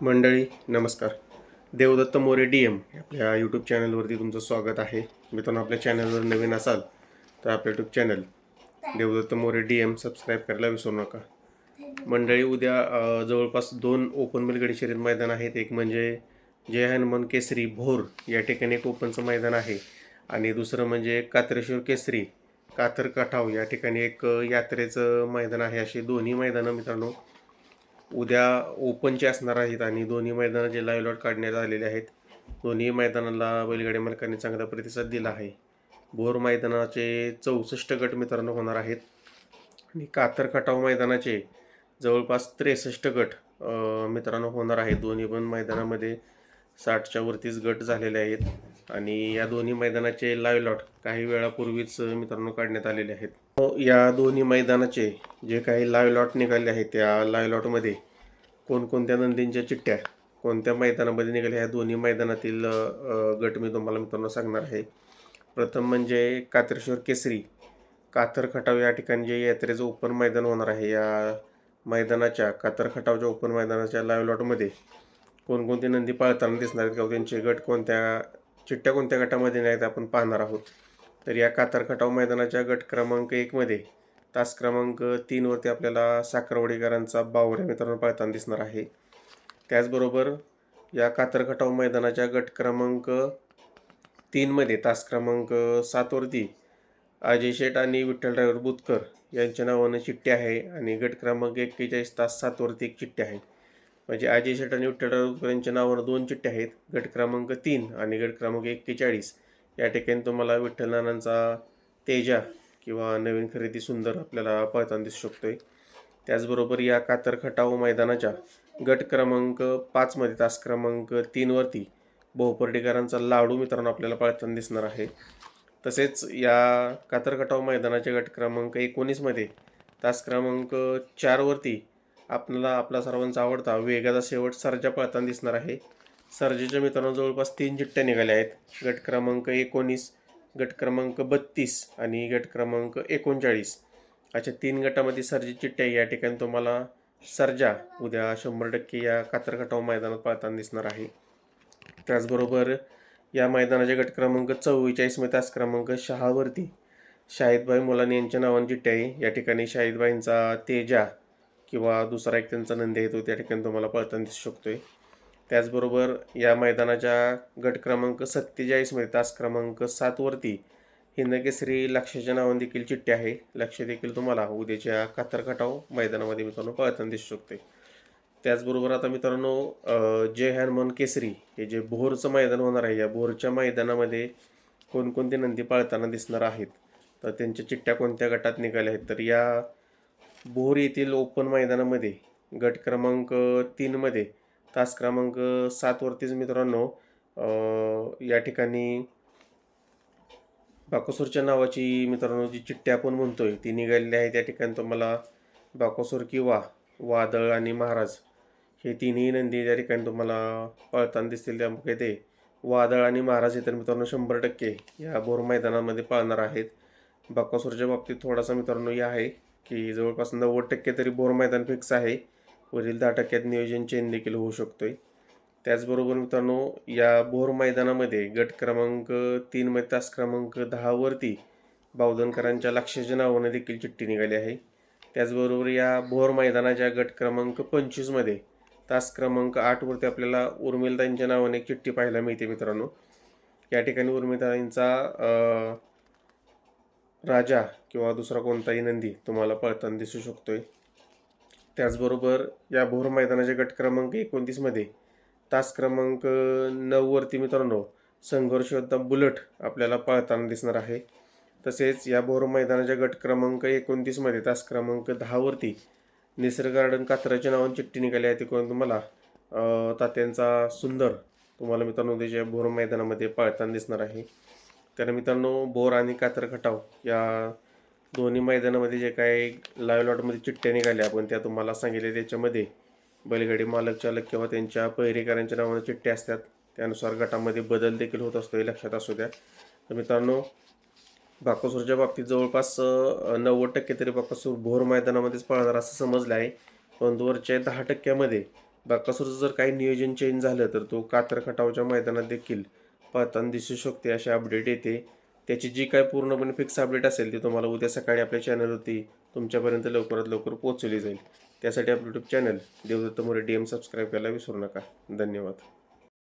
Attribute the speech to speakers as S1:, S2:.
S1: मंडळी नमस्कार. Devdatta More D M आपल्या यूट्यूब चॅनलवरती तुमचं स्वागत आहे. मित्रांनो आपल्या चॅनलवर नवीन असाल तर आपलं YouTube channel Devdatta More D M subscribe करायला विसरू नका. मंडळी उद्या जवळपास दोन ओपन बैलगाडी शर्यत मैदान आहेत. एक म्हणजे जय हनुमान केसरी भोर या ठिकाणी एक ओपनचं मैदान आहे. आणि दुसरं म्हणजे कात्रेश्वर केसरी कातर काठाव या ठिकाणी एक यात्रेचं मैदान आहे. अशी दोन्ही मैदानं मित्रांनो उद्या ओपनचे असणार आहेत आणि दोन्ही मैदानाचे लाईव्ह लॉट काढण्यात आलेले आहेत दोन्ही मैदानाला बैलगाडी मालकांनी चांगला प्रतिसाद दिला आहे. भोर मैदानाचे चौसष्ट गट मित्रांनो होणार आहेत. आणि कातर खटाव मैदानाचे जवळपास त्रेसष्ट गट मित्रांनो होणार आहेत. दोन्ही पण मैदानामध्ये साठच्या वरतीच गट झालेले आहेत. आणि या दोन्ही मैदानाचे लाईव्ह लॉट काही वेळापूर्वीच मित्रांनो काढण्यात आलेले आहेत. या दोन्ही मैदानाचे जे काही लाईव्ह लॉट निघाले आहेत त्या लाईव्ह लॉटमध्ये कोणकोणत्या नंदींच्या चिठ्ठ्या कोणत्या मैदानामध्ये निघाल्या ह्या दोन्ही मैदानातील गट मी तुम्हाला मित्रांनो सांगणार आहे. प्रथम म्हणजे कात्रेश्वर केसरी कातर खटाव या ठिकाणी जे यात्रेचं ओपन मैदान होणार आहे या मैदानाच्या कातर खटावच्या ओपन मैदानाच्या लाईव्ह लॉटमध्ये कोणकोणती नंदी पाळताना दिसणार आहेत किंवा त्यांचे गट कोणत्या चिठ्ठ्या कोणत्या गटामध्ये नाहीत आपण पाहणार आहोत. तर या कातार खटाव मैदानाच्या गट क्रमांक एकमध्ये तास क्रमांक तीनवरती आपल्याला साखरवाडीकरांचा बावऱ्या मित्रांनो पाळताना दिसणार आहे. त्याचबरोबर या कातर खटाव मैदानाच्या गट क्रमांक तीनमध्ये तास क्रमांक सातवरती अजय शेठ आणि विठ्ठल ड्रायव्हर बुतकर यांच्या नावानं चिठ्ठी आहे आणि गट क्रमांक एक्केचाळीस तास सातवरती एक चिठ्ठी आहे. म्हणजे अजय शेट आणि विठ्ठल ड्रायव्हर यांच्या नावावर दोन चिठ्ठ्या आहेत. गट क्रमांक तीन आणि गट क्रमांक एक्केचाळीस. या ठिकाणी तुम्हाला विठ्ठल नानांचा तेजा किंवा नवीन खरेदी सुंदर आपल्याला पळताना दिसू शकतोय. त्याचबरोबर या कातर खटाव मैदानाच्या गट क्रमांक पाचमध्ये तास क्रमांक तीनवरती बहुपर्डीकरांचा लाडू मित्रांनो आपल्याला पळताना दिसणार आहे. तसेच या कातरकटाव मैदानाच्या गट क्रमांक एकोणीसमध्ये तास क्रमांक चारवरती आपल्याला आपला सर्वांचा आवडता वेगाचा शेवट सर्जा पळताना दिसणार आहे. सर्जेच्या मित्रांनो जवळपास तीन चिठ्ठ्या निघाल्या आहेत. गट क्रमांक एकोणीस गट क्रमांक बत्तीस आणि गट क्रमांक एकोणचाळीस. अशा तीन गटामध्ये सर्जी चिठ्ठ्या या ठिकाणी तुम्हाला सर्जा उद्या शंभर टक्के या कातरखटाव मैदानात पळताना दिसणार आहे. त्याचबरोबर या मैदानाच्या गट क्रमांक चव्वेचाळीसमध्ये तास क्रमांक शहावरती शाहिदबाई मुलानी यांच्या नावाने चिठ्ठ्या आहे. या ठिकाणी शाहिदबाईंचा तेजा किंवा दुसरा एक त्यांचा नंदी येतो त्या ठिकाणी तुम्हाला पळताना दिसू शकतोय. त्याचबरोबर या मैदानाच्या गट क्रमांक सत्तेचाळीसमध्ये तास क्रमांक सातवरती हिंदकेसरी लक्षाच्या नावाने देखील चिठ्ठी आहे. लक्ष देखील तुम्हाला उद्याच्या कातरखटाव मैदानामध्ये मित्रांनो पळताना दिसू शकते. त्याचबरोबर आता मित्रांनो जय हनुमान केसरी हे जे भोरचं मैदान होणार आहे या भोरच्या मैदानामध्ये कोणकोणते नंदी पाळताना दिसणार आहेत? तर त्यांच्या चिठ्ठ्या कोणत्या गटात निघाल्या आहेत? तर या भोर येथील ओपन मैदानामध्ये गट क्रमांक तीनमध्ये तास क्रमांक सातवरतीच मित्रांनो या ठिकाणी बाकोसूरच्या नावाची मित्रांनो जी चिठ्ठी आपण म्हणतोय ती निघालेली आहे. त्या ठिकाणी तुम्हाला बाकोसूर किंवा वादळ आणि महाराज हे तिन्ही नंदी त्या ठिकाणी तुम्हाला पळताना दिसतील. त्यामुळे ते वादळ आणि महाराज हे तर मित्रांनो शंभर टक्के या भोर मैदानामध्ये पाळणार आहेत. बाकोसूरच्या बाबतीत थोडासा मित्रांनो हे आहे. की जवळपास नव्वद टक्के तरी बोर मैदान फिक्स आहे. वरील दहा टक्क्यात नियोजन चेंज देखील होऊ शकतोय. त्याचबरोबर मित्रांनो या भोर मैदानामध्ये गट क्रमांक तीनमध्ये तास क्रमांक दहावरती बावधनकरांच्या लक्षाच्या नावाने देखील चिठ्ठी निघाली आहे. त्याचबरोबर या भोर मैदानाच्या गट क्रमांक पंचवीसमध्ये तास क्रमांक आठवरती आपल्याला उर्मिलताईंच्या नावाने एक चिठ्ठी पाहायला मिळते मित्रांनो. या ठिकाणी उर्मिलताईंचा राजा किंवा दुसरा कोणताही नंदी तुम्हाला पळताना दिसू शकतोय. त्याचबरोबर या भोर मैदानाच्या गट क्रमांक एकोणतीसमध्ये तास क्रमांक नऊवरती मित्रांनो संघर्ष योद्धा बुलट आपल्याला पळताना दिसणार आहे. तसेच या भोर मैदानाच्या गट क्रमांक एकोणतीसमध्ये तास क्रमांक दहावरती निसर्ग गार्डन कात्राच्या नावाने चिठ्ठी निघाली आहे. ती कोण तुम्हाला तात्यांचा सुंदर तुम्हाला मित्रांनो त्याच्या भोर मैदानामध्ये पळताना दिसणार आहे. तर मित्रांनो बोर आणि कातर खटाव या दोन्ही मैदानामध्ये जे काही लाईव्ह लॉटमध्ये चिठ्ठ्या निघाल्या आपण त्या तुम्हाला सांगितल्या. त्याच्यामध्ये बैलगाडी मालक चालक किंवा त्यांच्या पहिरेकरांच्या नावाने चिठ्ठ्या असतात. त्यानुसार गटामध्ये बदल देखील होत असतो हे लक्षात असू द्या. तर मित्रांनो बाकासूरच्या बाबतीत जवळपास नव्वद टक्के तरी बाकसूर भोर मैदानामध्येच पळणार असं समजलं आहे. परंतु वरच्या दहा टक्क्यामध्ये बाकासूरचं जर काही नियोजन चेंज झालं तर तो कातर खटावच्या मैदानात देखील पाहताना दिसू शकते अशी अपडेट येते. त्याची जी काय पूर्णपणे फिक्स अपडेट असेल ती तुम्हाला उद्या सकाळी आपल्या चॅनलवरती तुमच्यापर्यंत लवकरात लवकर पोहोचवली जाईल. त्यासाठी आपलं YouTube channel Devdatta More D M subscribe करायला विसरू नका. धन्यवाद.